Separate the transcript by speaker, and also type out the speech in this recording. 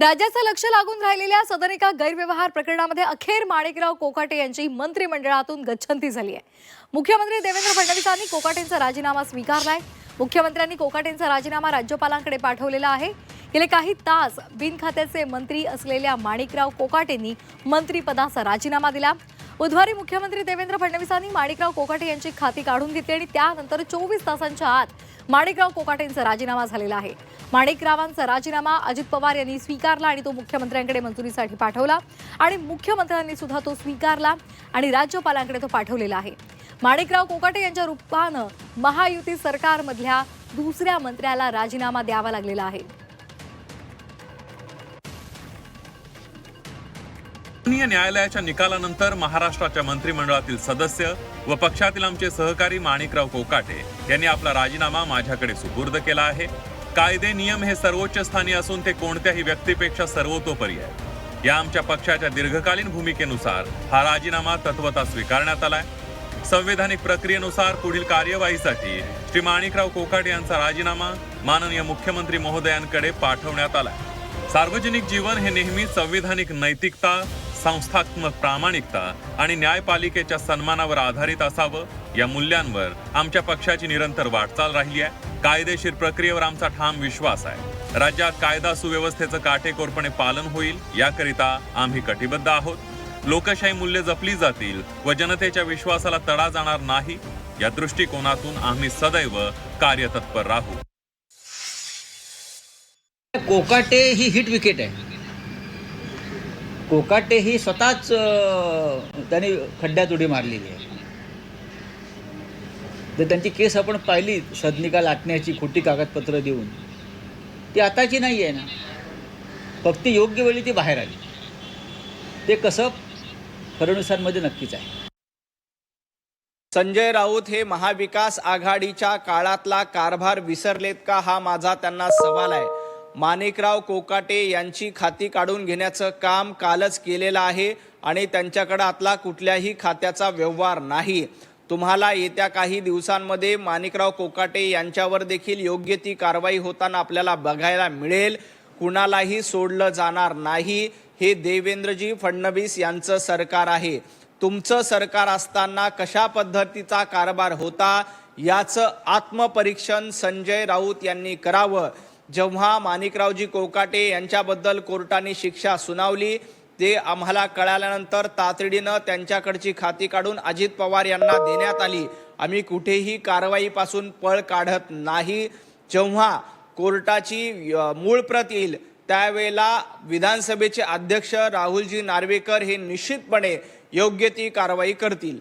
Speaker 1: राज्याचं लक्ष लागून राहिलेल्या सदन एका गैरव्यवहार प्रकरणामध्ये अखेर माणिकराव कोकाटे यांची मंत्रिमंडळातून गच्छंती झाली आहे. मुख्यमंत्री देवेंद्र फडणवीसांनी कोकाटेंचा राजीनामा स्वीकारलाय. मुख्यमंत्र्यांनी कोकाटेंचा राजीनामा राज्यपालांकडे पाठवलेला आहे. गेले काही तास बिनखात्याचे मंत्री असलेल्या माणिकराव कोकाटेंनी मंत्रिपदाचा राजीनामा दिला. बुधवारी मुख्यमंत्री देवेंद्र फडणवीसांनी माणिकराव कोकाटे यांची खाती काढून घेतली आणि त्यानंतर चोवीस तासांच्या आत माणिकराव कोकाटेंचा राजीनामा झालेला आहे. माणिकरावांचा राजीनामा अजित पवार यांनी स्वीकारला आणि तो मुख्यमंत्र्यांकडे मंजुरीसाठी पाठवला. आणि मुख्यमंत्र्यांनी सुद्धा तो स्वीकारला आणि राज्यपालांकडे तो पाठवलेला आहे. माणिकराव कोकाटे यांच्या रूपानं महायुती सरकारमधल्या दुसऱ्या मंत्र्याला राजीनामा द्यावा लागलेला आहे.
Speaker 2: न्यायालयाच्या निकालानंतर महाराष्ट्राच्या मंत्रिमंडळातील सदस्य व पक्षातील आमचे सहकारी माणिकराव कोकाटे यांनी आपला राजीनामा माझ्याकडे सुपूर्द केला आहे. कायदे नियम हे सर्वोच्च स्थानी असून ते कोणत्याही व्यक्तीपेक्षा सर्वतोपरी आहे या आमच्या पक्षाच्या दीर्घकालीन भूमिकेनुसार हा राजीनामा तत्वता स्वीकारण्यात आलाय. संवैधानिक प्रक्रियेनुसार पुढील कार्यवाहीसाठी श्री माणिकराव कोकाट यांचा राजीनामा माननीय मुख्यमंत्री महोदयांकडे पाठवण्यात आलाय. सार्वजनिक जीवन हे नेहमी संविधानिक नैतिकता संस्थात्मक प्रामाणिकता आणि न्यायपालिकेच्या सन्मानावर आधारित असावं या मूल्यांवर आमच्या पक्षाची निरंतर वाटचाल राहिली आहे. कायदेशीर प्रक्रियेवर आमचा ठाम विश्वास आहे. राज्यात कायदा सुव्यवस्थेचं काटेकोरपणे पालन होईल याकरिता आम्ही कटिबद्ध आहोत. लोकशाही मूल्य जपली जातील व जनतेच्या विश्वासाला तडा जाणार नाही या दृष्टिकोनातून आम्ही सदैव कार्यतत्पर राहू.
Speaker 3: कोकाटे ही हिट विकेट आहे. कोकाटे ही स्वतःच त्याने त्यांनी खड्ड्यात उडी मारलेली आहे. तर त्यांची केस आपण पाहिली सदनिका लाटण्याची खोटी कागदपत्र देऊन ती आताची नाही आहे ना. फक्त योग्य वेळी ती बाहेर आली. ते कसं? फडणवीसांमध्ये नक्कीच आहे.
Speaker 4: संजय राऊत हे महाविकास आघाडीच्या काळातला कारभार विसरलेत का हा माझा त्यांना सवाल आहे. माणिकराव कोकाटे यांची खाती काढून घेण्याचं काम कालच केलेलं आहे आणि त्यांच्याकडं आतला कुठल्याही खात्याचा व्यवहार नाही. तुम्हाला येत्या काही दिवसांमध्ये माणिकराव कोकाटे यांच्यावर देखील योग्य ती कारवाई होताना आपल्याला बघायला मिळेल. कुणालाही सोडलं जाणार नाही. हे देवेंद्रजी फडणवीस यांचं सरकार आहे. तुमचं सरकार असताना कशा पद्धतीचा कारभार होता? याचं आत्मपरीक्षण संजय राऊत यांनी करावं. जेव्हा माणिकरावजी कोकाटे यांच्याबद्दल कोर्टाने शिक्षा सुनावली ते आम्हाला कळाल्यानंतर तातडीनं त्यांच्याकडची खाती काढून अजित पवार यांना देण्यात आली. आम्ही कुठेही कारवाईपासून पळ काढत नाही. जेव्हा कोर्टाची मूळ प्रत येईल त्यावेळेला विधानसभेचे अध्यक्ष राहुलजी नार्वेकर हे निश्चितपणे योग्य ती कारवाई करतील.